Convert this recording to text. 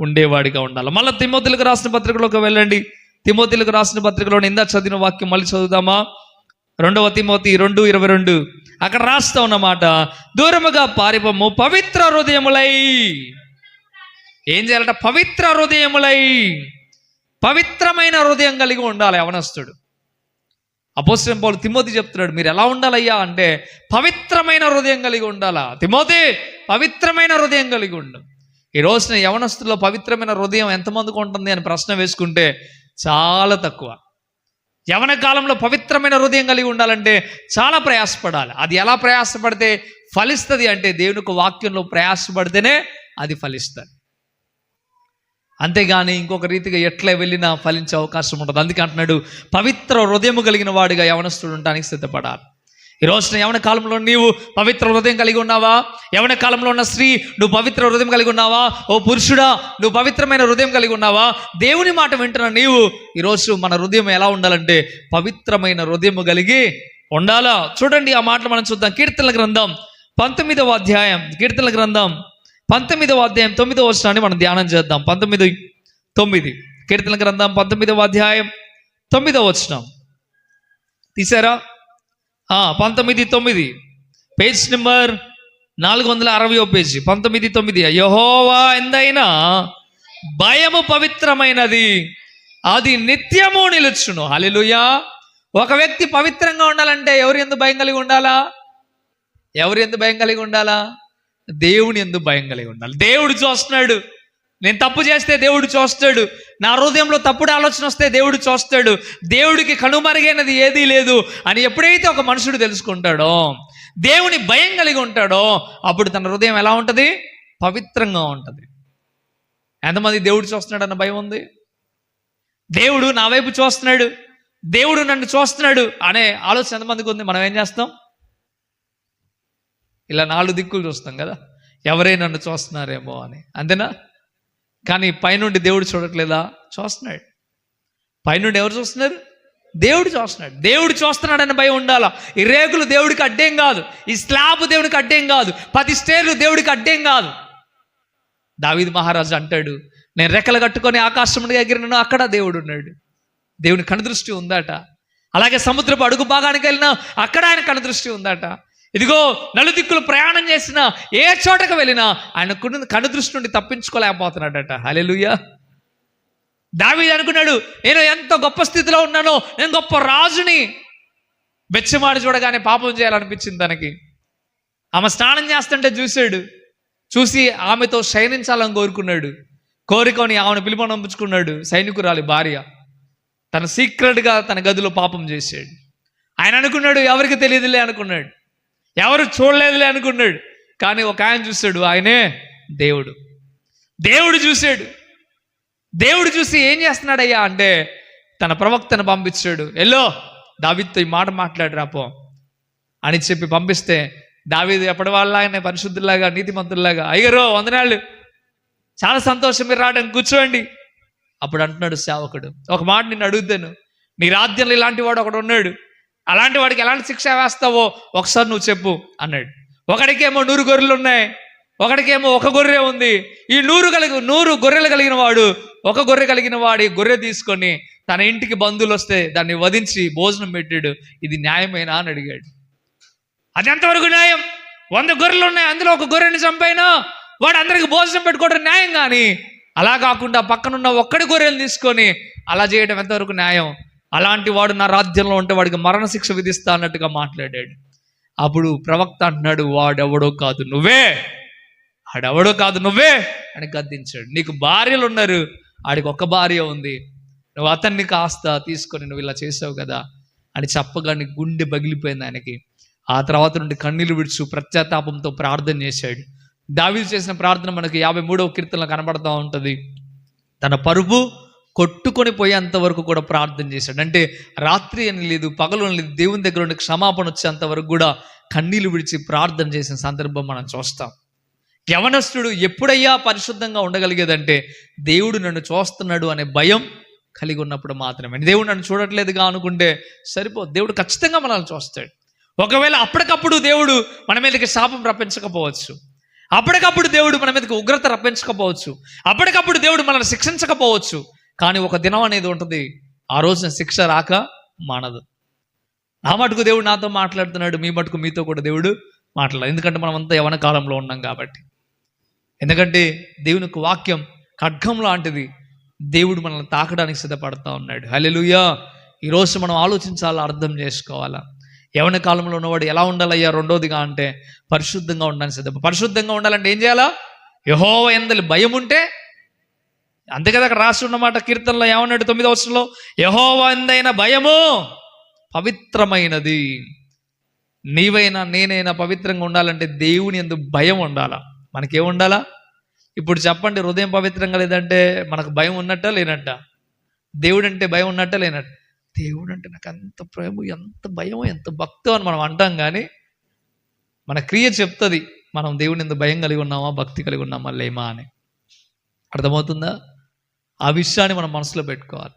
ఉండేవాడిగా ఉండాలి. మళ్ళీ తిమోతులకు రాసిన పత్రికలోకి వెళ్ళండి. తిమోతులకు రాసిన పత్రికలో ఇందా చదివిన వాక్యం మళ్ళీ చదువుదామా? రెండవ తిమోతి రెండు ఇరవై రెండు. అక్కడ రాస్తా ఉన్నమాట దూరముగా పారిపము పవిత్ర హృదయములై. ఏం చేయాలంట? పవిత్ర హృదయములై. పవిత్రమైన హృదయం కలిగి ఉండాలి అవనస్తుడు. అపోస్టం పౌలు తిమోతి చెప్తున్నాడు మీరు ఎలా ఉండాలయ్యా? అంటే పవిత్రమైన హృదయం కలిగి ఉండాలా? తిమోతి పవిత్రమైన హృదయం కలిగి ఉండు. ఈ రోజున యవనస్తుల్లో పవిత్రమైన హృదయం ఎంతమందికి ఉంటుంది అని ప్రశ్న వేసుకుంటే చాలా తక్కువ. యవన కాలంలో పవిత్రమైన హృదయం కలిగి ఉండాలంటే చాలా ప్రయాసపడాలి. అది ఎలా ప్రయాసపడితే ఫలిస్తుంది అంటే దేవునికి వాక్యంలో ప్రయాసపడితేనే అది ఫలిస్తుంది. అంతేగాని ఇంకొక రీతిగా ఎట్లా వెళ్ళినా ఫలించే అవకాశం ఉంటుంది అందుకే అంటున్నాడు పవిత్ర హృదయము కలిగిన వాడిగా యవనస్తుడు ఉండడానికి సిద్ధపడాలి. ఈ రోజున యవన కాలంలో నీవు పవిత్ర హృదయం కలిగి ఉన్నావా? యవన కాలంలో ఉన్న స్త్రీ నువ్వు పవిత్ర హృదయం కలిగి ఉన్నావా? ఓ పురుషుడా నువ్వు పవిత్రమైన హృదయం కలిగి ఉన్నావా? దేవుని మాట వింటున్న నీవు ఈరోజు మన హృదయం ఎలా ఉండాలంటే పవిత్రమైన హృదయం కలిగి ఉండాలా? చూడండి ఆ మాటలు మనం చూద్దాం. కీర్తనల గ్రంథం పంతొమ్మిదవ అధ్యాయం. కీర్తనల గ్రంథం పంతొమ్మిదవ అధ్యాయం తొమ్మిదవ వచనాన్ని మనం ధ్యానం చేద్దాం. పంతొమ్మిది తొమ్మిది. కీర్తన గ్రంథం పంతొమ్మిదవ అధ్యాయం తొమ్మిదవ వచనం. తీసారా? పంతొమ్మిది తొమ్మిది. పేజ్ నెంబర్ నాలుగు వందల అరవయో పేజీ పంతొమ్మిది తొమ్మిది. యహోవా ఎందైనా భయము పవిత్రమైనది. అది నిత్యము నిలుచును. హల్లెలూయా. ఒక వ్యక్తి పవిత్రంగా ఉండాలంటే ఎవరు ఎందు భయం కలిగి ఉండాలా? ఎవరు ఎందు భయం కలిగి ఉండాలా? దేవుని ఎందు భయం కలిగి ఉండాలి. దేవుడు చూస్తున్నాడు. నేను తప్పు చేస్తే దేవుడు చూస్తాడు. నా హృదయంలో తప్పుడు ఆలోచన వస్తే దేవుడు చూస్తాడు. దేవుడికి కనుమరుగైనది ఏదీ లేదు అని ఎప్పుడైతే ఒక మనుషుడు తెలుసుకుంటాడో దేవుని భయం కలిగి ఉంటాడో అప్పుడు తన హృదయం ఎలా ఉంటుంది? పవిత్రంగా ఉంటుంది. ఎంతమంది దేవుడు చూస్తున్నాడన్న భయం ఉంది? దేవుడు నా వైపు చూస్తున్నాడు. దేవుడు నన్ను చూస్తున్నాడు అనే ఆలోచన ఎంతమందికి ఉంది? మనం ఏం చేస్తాం? ఇలా నాలుగు దిక్కులు చూస్తాం కదా. ఎవరే నన్ను చూస్తున్నారేమో అని. అంతేనా? కానీ పైనుండి దేవుడు చూడట్లేదా? చూస్తున్నాడు. పైనుండి ఎవరు చూస్తున్నారు? దేవుడు చూస్తున్నాడు. దేవుడు చూస్తున్నాడని భయం ఉండాలా? ఈ రేకులు దేవుడికి అడ్డేం కాదు. ఈ స్లాబ్ దేవుడికి అడ్డేం కాదు. పది స్టేర్లు దేవుడికి అడ్డేం కాదు. దావీద్ మహారాజు అంటాడు నేను రెక్కలు కట్టుకొని ఆకాశం ఎగిరినను అక్కడ దేవుడు ఉన్నాడు. దేవుని కనుదృష్టి ఉందట. అలాగే సముద్రపు అడుగు భాగానికి వెళ్ళినా అక్కడ ఆయన కనుదృష్టి ఉందట. ఇదిగో నలుదిక్కులు ప్రయాణం చేసినా ఏ చోటకు వెళ్ళినా ఆయన కనుదృష్టి నుండి తప్పించుకోలేకపోతున్నాడట. హలెలుయ దావీదు అనుకున్నాడు నేను ఎంత గొప్ప స్థితిలో ఉన్నానో నేను గొప్ప రాజుని. బెచ్చమాడి చూడగానే పాపం చేయాలనిపించింది తనకి. ఆమె స్నానం చేస్తుంటే చూశాడు చూసి ఆమెతో శయనించాలని కోరుకున్నాడు. కోరుకొని ఆమెను పిలుపనంపించుకున్నాడు సైనికురాలి భార్య. తన సీక్రెట్గా తన గదిలో పాపం చేశాడు. ఆయన అనుకున్నాడు ఎవరికి తెలియదులే అనుకున్నాడు. ఎవరు చూడలేదులే అనుకున్నాడు. కానీ ఒక ఆయన చూశాడు ఆయనే దేవుడు. దేవుడు చూశాడు. దేవుడు చూసి ఏం చేస్తున్నాడయ్యా అంటే తన ప్రవక్తను పంపించాడు. ఎల్లో దావిత్తో ఈ మాట మాట్లాడు పో అని చెప్పి పంపిస్తే దావీది ఎప్పటి వాళ్ళలాగానే పరిశుద్ధులాగా నీతిమంతుల్లాగా అయ్యరో వందనాళ్ళు చాలా సంతోషం మీరు రావడానికి కూర్చోండి. అప్పుడు అంటున్నాడు సేవకుడు. ఒక మాట నిన్ను అడుగుతాను. నీ రాజ్యంలో ఇలాంటి వాడు ఒకడు ఉన్నాడు. అలాంటి వాడికి ఎలాంటి శిక్ష వేస్తావో ఒకసారి నువ్వు చెప్పు అన్నాడు. ఒకడికేమో నూరు గొర్రెలు ఉన్నాయి ఒకడికేమో ఒక గొర్రె ఉంది. ఈ నూరు కలిగి నూరు గొర్రెలు కలిగిన వాడు ఒక గొర్రె కలిగిన వాడి గొర్రె తీసుకొని తన ఇంటికి బంధువులు వస్తే దాన్ని వధించి భోజనం పెట్టాడు. ఇది న్యాయమేనా అని అడిగాడు. అది ఎంతవరకు న్యాయం? వంద గొర్రెలు ఉన్నాయి అందులో ఒక గొర్రెని చంపైనా? వాడు అందరికి భోజనం పెట్టుకోవడం న్యాయం కానీ అలా కాకుండా పక్కనున్న ఒక్కడి గొర్రెలు తీసుకొని అలా చేయడం ఎంతవరకు న్యాయం? అలాంటి వాడు నా రాజ్యంలో ఉంటే వాడికి మరణశిక్ష విధిస్తా అన్నట్టుగా మాట్లాడాడు. అప్పుడు ప్రవక్త అంటున్నాడు వాడెవడో కాదు నువ్వే. ఆడెవడో కాదు నువ్వే. అని గద్దించాడు. నీకు భార్యలు ఉన్నారు. ఆడికి ఒక్క భార్య ఉంది. నువ్వు అతన్ని కాస్త తీసుకొని నువ్వు ఇలా చేసావు కదా. అని చెప్పగానే గుండె పగిలిపోయింది ఆయనకి. ఆ తర్వాత నుండి కన్నీళ్ళు విడుచు ప్రత్యాతాపంతో ప్రార్థన చేశాడు. దావీదు చేసిన ప్రార్థన మనకి యాభై మూడవ కీర్తనలో కనబడతా ఉంటుంది. తన పరుపు కొట్టుకొని పోయేంత వరకు కూడా ప్రార్థన చేశాడు. అంటే రాత్రి అని లేదు పగలు అని లేదు దేవుని దగ్గర ఉండి క్షమాపణ వచ్చేంత వరకు కూడా కన్నీళ్ళు విడిచి ప్రార్థన చేసిన సందర్భం మనం చూస్తాం. యవనస్తుడు ఎప్పుడయ్యా పరిశుద్ధంగా ఉండగలిగేదంటే దేవుడు నన్ను చూస్తున్నాడు అనే భయం కలిగి ఉన్నప్పుడు మాత్రమే. దేవుడు నన్ను చూడట్లేదుగా అనుకుంటే సరిపో దేవుడు ఖచ్చితంగా మనల్ని చూస్తాడు. ఒకవేళ అప్పటికప్పుడు దేవుడు మన మీదకి శాపం రప్పించకపోవచ్చు. అప్పటికప్పుడు దేవుడు మన మీదకి ఉగ్రత రప్పించకపోవచ్చు. అప్పటికప్పుడు దేవుడు మనల్ని శిక్షించకపోవచ్చు. కానీ ఒక దినం అనేది ఉంటుంది. ఆ రోజున శిక్ష రాక మానదు. నా మటుకు దేవుడు నాతో మాట్లాడుతున్నాడు మీ మటుకు మీతో కూడా దేవుడు మాట్లాడాలి ఎందుకంటే మనం అంతా యవన కాలంలో ఉన్నాం కాబట్టి. ఎందుకంటే దేవునికి వాక్యం ఖడ్గం లాంటిది. దేవుడు మనల్ని తాకడానికి సిద్ధపడతా ఉన్నాడు. హల్లెలూయా! ఈరోజు మనం ఆలోచించాలా అర్థం చేసుకోవాలా? యవన కాలంలో ఉన్నవాడు ఎలా ఉండాలయ్యా రెండోదిగా అంటే పరిశుద్ధంగా ఉండడానికి సిద్ధ పరిశుద్ధంగా ఉండాలంటే ఏం చేయాలా? యహోవ ఎందలి భయం ఉంటే అందుకే అక్కడ రాసి ఉన్నమాట కీర్తనలో ఏమన్నాడు తొమ్మిదో వర్షంలో యహోవందైన భయము పవిత్రమైనది. నీవైనా నేనైనా పవిత్రంగా ఉండాలంటే దేవుని ఎందు భయం ఉండాలా? మనకేం ఉండాలా? ఇప్పుడు చెప్పండి హృదయం పవిత్రంగా లేదంటే మనకు భయం ఉన్నట్ట లేనట్ట? దేవుడు అంటే భయం ఉన్నట్ట లేనట్ట? దేవుడు అంటే నాకు ఎంత ప్రేమ ఎంత భయం ఎంత భక్తం అని మనం అంటాం కానీ మన క్రియ చెప్తుంది మనం దేవుని ఎందుకు భయం కలిగి ఉన్నామా భక్తి కలిగి ఉన్నామా లేమా అని. అర్థమవుతుందా? ఆ విషయాన్ని మనం మనసులో పెట్టుకోవాలి.